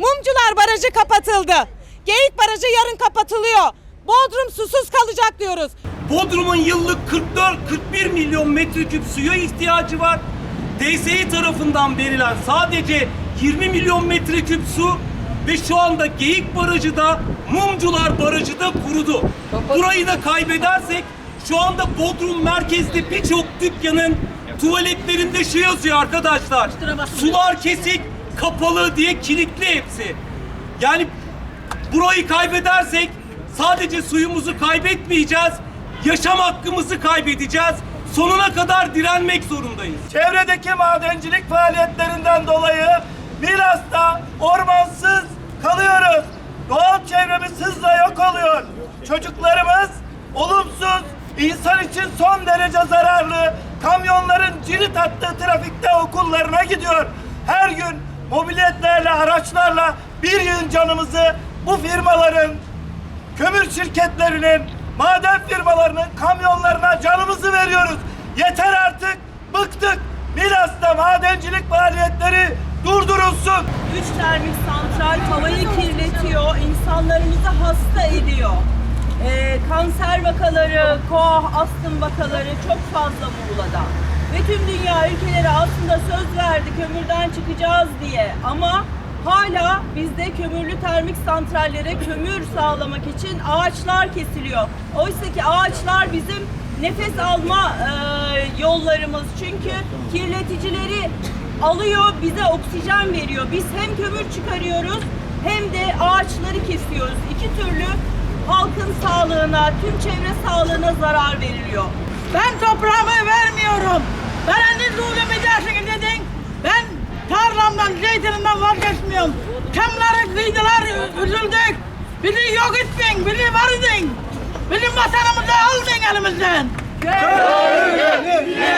Mumcular Barajı kapatıldı. Geyik Barajı yarın kapatılıyor. Bodrum susuz kalacak diyoruz. Bodrum'un yıllık 44-41 milyon metreküp suya ihtiyacı var. DSİ tarafından verilen sadece 20 milyon metreküp su ve şu anda Geyik Barajı da Mumcular Barajı da kurudu. Burayı da kaybedersek şu anda Bodrum merkezde birçok dükkanın tuvaletlerinde şu yazıyor arkadaşlar. Sular kesik, kapalı diye kilitli hepsi. Yani burayı kaybedersek sadece suyumuzu kaybetmeyeceğiz, yaşam hakkımızı kaybedeceğiz. Sonuna kadar direnmek zorundayız. Çevredeki madencilik faaliyetlerinden dolayı Milas'ta ormansız kalıyoruz. Doğal çevremiz hızla yok oluyor. Çocuklarımız olumsuz, insan için son derece zararlı kamyonların cirit attığı trafikte okullarına gidiyor. Her gün mobiletlerle, araçlarla bir yığın canımızı bu firmaların kömür şirketlerinin, maden firmalarının kamyonlarına canımızı veriyoruz. Yeter artık, bıktık. Milas'ta madencilik faaliyetleri durdurulsun. Üç termik santral havayı kirletiyor, insanlarımızı hasta ediyor. Ee, kanser vakaları, koah, astım vakaları çok fazla Muğla'da. Tüm dünya ülkeleri aslında söz verdi kömürden çıkacağız diye. Ama hala bizde kömürlü termik santrallere kömür sağlamak için ağaçlar kesiliyor. Oysa ki ağaçlar bizim nefes alma e, yollarımız. Çünkü kirleticileri alıyor, bize oksijen veriyor. Biz hem kömür çıkarıyoruz hem de ağaçları kesiyoruz. İki türlü halkın sağlığına, tüm çevre sağlığına zarar veriliyor. Ben toprağımı vermiyorum. Bana ne zulüm edersin dedin. Ben tarlamdan, zeytininden vazgeçmiyorum. Çamları kıydılar, üzüldük. Bizi yok ettin, bizi var edin. Bizim vatanımızı aldın elimizden. Gelecek